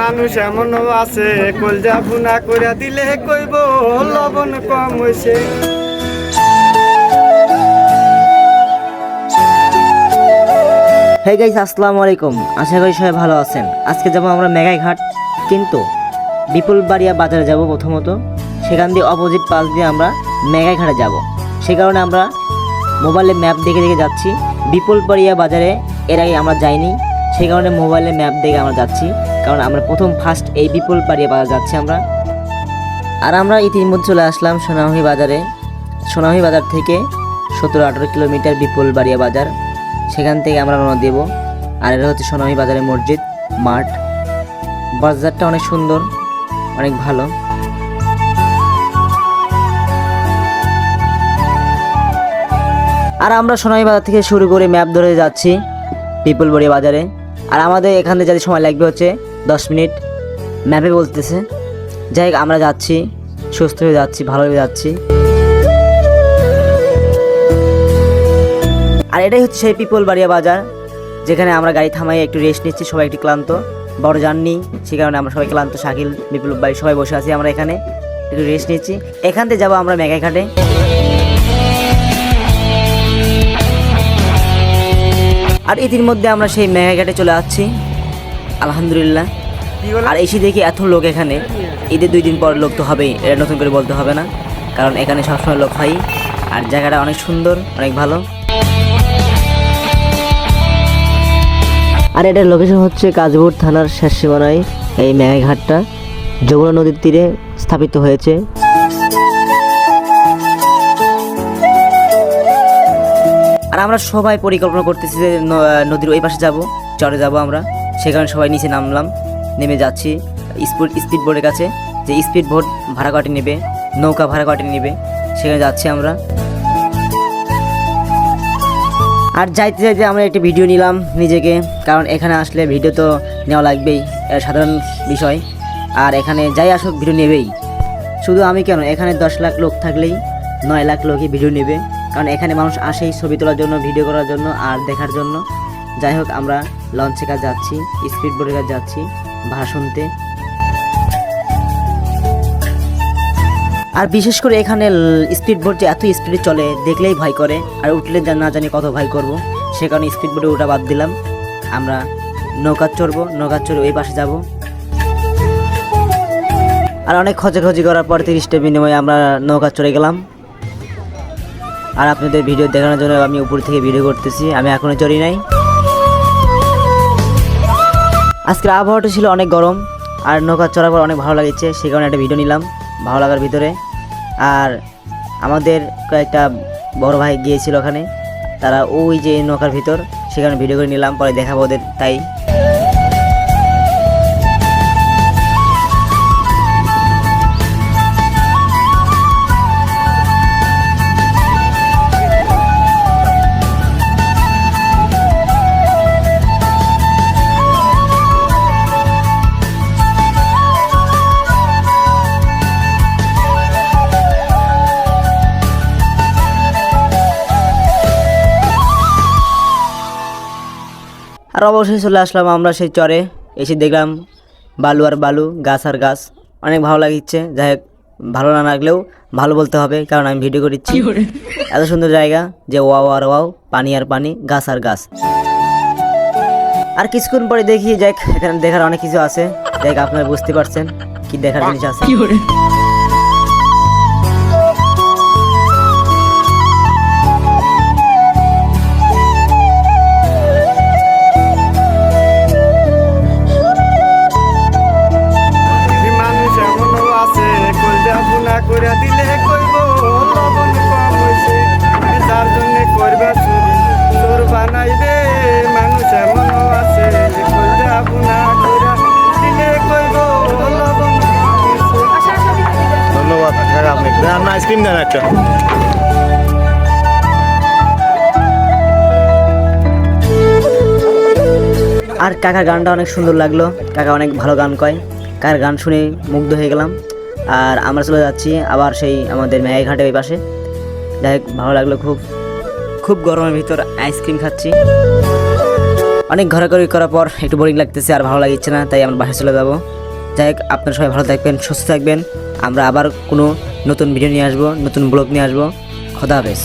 মানুষ এমনও আছে কলজা ভুনা করে দিলে কইব, লবণ কম হইছে। হে গাইস আসসালামু আলাইকুম। আশা করি সবাই ভালো আছেন। আজকে যাব আমরা মেঘাই ঘাট কিন্তু বিপুলবাড়িয়া বাজারে যাব প্রথমত। সেখান দিয়ে অপোজিট পাশ দিয়ে আমরা মেঘাই ঘাটে যাব। সে কারণে আমরা মোবাইলে ম্যাপ দেখে দেখে যাচ্ছি। বিপুলবাড়িয়া বাজারে এর আগে আমরা যাইনি। সেই কারণে মোবাইলে ম্যাপ দেখে আমরা যাচ্ছি। কারণ আমরা প্রথম ফার্স্ট এই বিপুলবাড়িয়া বাজার যাচ্ছি আমরা। আর আমরা ইতিমধ্যে চলে আসলাম সোনামুখী বাজারে। সোনামুখী বাজার থেকে সতেরো আঠেরো কিলোমিটার বিপুলবাড়িয়া বাজার। সেখান থেকে আমরা রওনা দেব। আর এটা হচ্ছে সোনামী বাজারের মসজিদ, মাঠ। বাজারটা অনেক সুন্দর, অনেক ভালো। আর আমরা সোনামী বাজার থেকে শুরু করে ম্যাপ ধরে যাচ্ছি পিপলবড়ি বাজারে। আর আমাদের এখান যাতে সময় লাগবে হচ্ছে দশ মিনিট ম্যাপে বলতেছে, যাই আমরা যাচ্ছি, সুস্থ হয়ে যাচ্ছি ভালোভাবে যাচ্ছি। আর এটাই হচ্ছে সেই পিপল বাড়িয়া বাজার, যেখানে আমরা গাড়ি থামাই, একটু রেস্ট নিচ্ছি, সবাই একটু ক্লান্ত। বড় জার্নি সেই কারণে আমরা সবাই ক্লান্ত, শাকিল, বিপুল ভাই সবাই বসে আছি আমরা এখানে, একটু রেস্ট নিচ্ছি। এখান থেকে যাব আমরা মেঘাই ঘাটে আর ইতির মধ্যে আমরা সেই মেঘাই ঘাটে চলে আসছি। আলহামদুলিল্লাহ। আর এসে দেখি এত লোক এখানে ঈদের দুই দিন পর লোক তো হবেই এটা নতুন করে বলতে হবে না। কারণ এখানে সবসময় লোক হয়। আর জায়গাটা অনেক সুন্দর অনেক ভালো। আর এটার লোকেশন হচ্ছে কাজপুর থানার শেষ সীমানায় এই মেঘাঘাটটা যমুনা নদীর তীরে স্থাপিত হয়েছে। আর আমরা সবাই পরিকল্পনা করতেছি যে নদীর ওই পাশে যাব চরে যাব আমরা। সে কারণে সবাই নিচে নামলাম, নেমে যাচ্ছি। স্পিড স্পিড বোর্ডের কাছে, যে স্পিড বোট ভাড়া কাটে নেবে, নৌকা ভাড়া কাটে নেবে, সেখানে যাচ্ছি আমরা। আর যাইতে যাইতে আমরা একটি ভিডিও নিলাম নিজেকে, কারণ এখানে আসলে ভিডিও তো নেওয়া লাগবেই, এটা সাধারণ বিষয়। আর এখানে যাই আসুক, ভিডিও নেবেই। শুধু আমি কেন, এখানে দশ লাখ লোক থাকলেই নয় লাখ লোকই ভিডিও নেবে, কারণ এখানে মানুষ আসেই ছবি তোলার জন্য, ভিডিও করার জন্য, আর দেখার জন্য। যাই হোক, আমরা লঞ্চে কাজ যাচ্ছি স্পিড বোটের কাজ যাচ্ছি শুনতে। আর বিশেষ করে এখানে স্পিড বোট যে এত স্পিডে চলে, দেখলেই ভয় করে। আর উঠলে না জানি কত ভয় করব। সে কারণে স্পিড বোটে ওটা বাদ দিলাম। আমরা নৌকা চড়বো নৌকা চড়ে ওই পাশে যাব। আর অনেক খোঁজাখুঁজি করার পর তিরিশটা বিনিময়ে আমরা নৌকা চড়ে গেলাম। আর আপনাদের ভিডিও দেখানোর জন্য আমি উপর থেকে ভিডিও করতেছি, আমি এখনও চড়ি নাই। আজকের আবহাওয়াটা ছিল অনেক গরম, আর নৌকা চড়ার অনেক ভালো লাগছে সেই কারণে একটা ভিডিও নিলাম, ভালো লাগার ভিতরে। আর আমাদের কয়েকটা বড় ভাই গিয়েছিল ওখানে, তারা ওই যে নৌকার ভিতর সেখানে ভিডিও করে নিলাম, পরে দেখাবো ওদের তাই। আর অবশ্যই চলে আসলাম আমরা সেই চরে। এসে দেখলাম বালু আর বালু গাছ আর গাছ। অনেক ভালো লাগিচ্ছে। যাই হোক ভালো না লাগলেও ভালো বলতে হবে কারণ আমি ভিডিও করিচ্ছি। এত সুন্দর জায়গা যে ওয়াও আর ওয়াও পানি আর পানি গাছ আর গাছ। আর কিছুক্ষণ পরে দেখি যাক এখানে দেখার অনেক কিছু আছে। দেখ আপনারা বুঝতে পারছেন কি দেখার জিনিস আছে। আইসক্রিম দেন একটা। আর কাকার গানটা অনেক সুন্দর লাগল। কাকা অনেক ভালো গান কয়। কাকার গান শুনে মুগ্ধ হয়ে গেলাম। আর আমরা চলে যাচ্ছি আবার সেই আমাদের মেঘাই ঘাটে ওই পাশে। যাই ভালো লাগল খুব। খুব গরমের ভিতর আইসক্রিম খাচ্ছি। অনেক ঘোরাঘুরি করার পর একটু বোরিং লাগতেছে আর ভালো লাগছে না, তাই আমরা বাসায় চলে যাব। যাই হোক, আপনারা সবাই ভালো থাকবেন, সুস্থ থাকবেন। আমরা আবার কোনো নতুন ভিডিও নিয়ে আসব, নতুন ব্লগ নিয়ে আসব। খোদা হাফেজ।